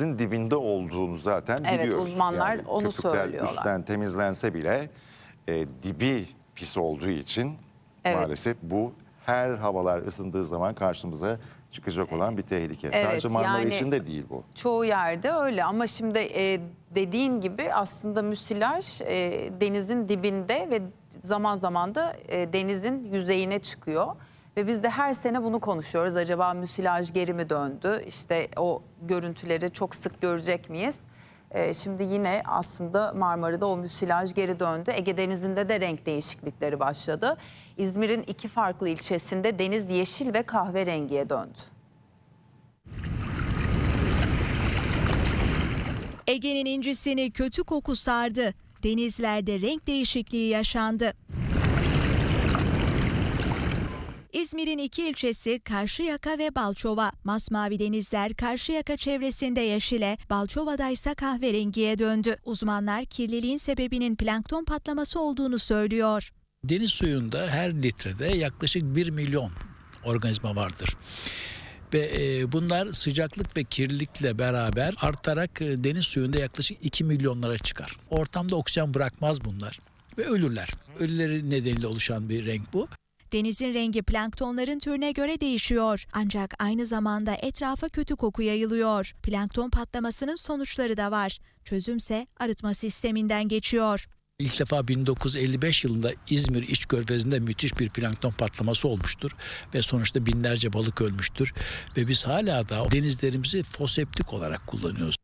denizin dibinde olduğunu zaten Evet, biliyoruz. uzmanlar onu köpükler söylüyorlar. üstten temizlense bile e, dibi pis olduğu için Evet. maalesef bu her havalar ısındığı zaman karşımıza çıkacak olan bir tehlike. Evet, Sadece Marmara yani- için de değil bu. Çoğu yerde öyle ama şimdi e, dediğin gibi aslında müsilaj e, denizin dibinde ve zaman zaman da e, denizin yüzeyine çıkıyor. Ve biz de her sene bunu konuşuyoruz. Acaba müsilaj geri mi döndü? İşte o görüntüleri çok sık görecek miyiz? E, şimdi yine aslında Marmara'da o müsilaj geri döndü. Ege Denizi'nde de renk değişiklikleri başladı. İzmir'in iki farklı ilçesinde deniz yeşil ve kahverengiye döndü. Ege'nin incisini kötü koku sardı. Denizlerde renk değişikliği yaşandı. İzmir'in iki ilçesi Karşıyaka ve Balçova. Masmavi denizler Karşıyaka çevresinde yeşile, Balçova'da ise kahverengiye döndü. Uzmanlar kirliliğin sebebinin plankton patlaması olduğunu söylüyor. Deniz suyunda her litrede yaklaşık 1 milyon organizma vardır. Ve e, bunlar sıcaklık ve kirlilikle beraber artarak e, deniz suyunda yaklaşık 2 milyonlara çıkar. Ortamda oksijen bırakmaz bunlar ve ölürler. Ölüleri nedeniyle oluşan bir renk bu. Denizin rengi planktonların türüne göre değişiyor. Ancak aynı zamanda etrafa kötü koku yayılıyor. Plankton patlamasının sonuçları da var. Çözümse arıtma sisteminden geçiyor. İlk defa 1955 yılında İzmir İç Körfezi'nde müthiş bir plankton patlaması olmuştur ve sonuçta binlerce balık ölmüştür ve biz hala da denizlerimizi foseptik olarak kullanıyoruz.